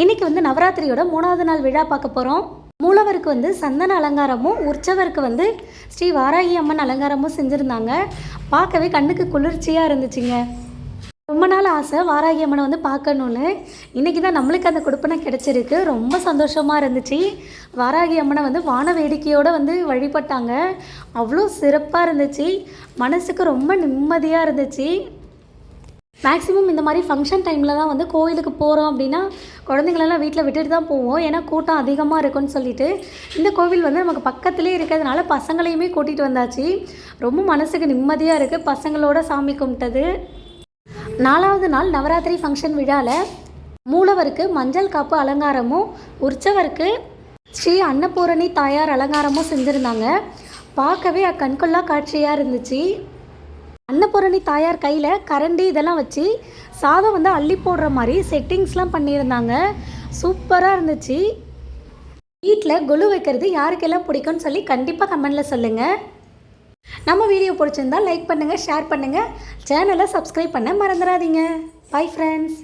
இன்றைக்கி வந்து நவராத்திரியோட மூணாவது நாள் விழா பார்க்க போகிறோம் மூலவருக்கு வந்து சந்தன அலங்காரமும் உற்சவருக்கு வந்து ஸ்ரீ வாராகி அம்மன் அலங்காரமும் செஞ்சுருந்தாங்க. பார்க்கவே கண்ணுக்கு குளிர்ச்சியாக இருந்துச்சுங்க. ரொம்ப நாள் ஆசை வாராகி அம்மனை வந்து பார்க்கணுன்னு இன்றைக்கி தான் நம்மளுக்கு அந்த கொடுப்பனை கிடச்சிருக்கு. ரொம்ப சந்தோஷமாக இருந்துச்சு. வாராகி அம்மனை வந்து வான வேடிக்கையோடு வந்து வழிபட்டாங்க. அவ்வளோ சிறப்பாக இருந்துச்சு. மனசுக்கு ரொம்ப நிம்மதியாக இருந்துச்சு. மேக்ஸிமம் இந்த மாதிரி ஃபங்க்ஷன் டைமில் தான் வந்து கோயிலுக்கு போகிறோம் அப்படின்னா குழந்தைங்களெல்லாம் வீட்டில் விட்டுட்டு தான் போவோம். ஏன்னா கூட்டம் அதிகமாக இருக்கும்னு சொல்லிட்டு இந்த கோவில் வந்து நமக்கு பக்கத்துலேயே இருக்கிறதுனால பசங்களையுமே கூட்டிகிட்டு வந்தாச்சு. ரொம்ப மனசுக்கு நிம்மதியாக இருக்குது பசங்களோட சாமி கும்பிட்டது. நாலாவது நாள் நவராத்திரி ஃபங்க்ஷன் விழாவில் மூலவருக்கு மஞ்சள் காப்பு அலங்காரமும் உற்சவருக்கு ஸ்ரீ அன்னபூரணி தாயார் அலங்காரமும் செஞ்சுருந்தாங்க. பார்க்கவே கண்கொள்ளா காட்சியாக இருந்துச்சு. அன்னபூரணி தாயார் கையில் கரண்டி இதெல்லாம் வச்சு சாதம் வந்து அள்ளி போடுற மாதிரி செட்டிங்ஸ்லாம் பண்ணியிருந்தாங்க. சூப்பராக இருந்துச்சு. வீட்டில் கொலு வைக்கிறது யாருக்கெல்லாம் பிடிக்கும்னு சொல்லி கண்டிப்பாக கமெண்டில் சொல்லுங்கள் நம்ம வீடியோ பிடிச்சிருந்தா லைக் பண்ணுங்கள் ஷேர் பண்ணுங்கள் சேனலை சப்ஸ்கிரைப் பண்ண மறந்துடாதீங்க. Bye friends.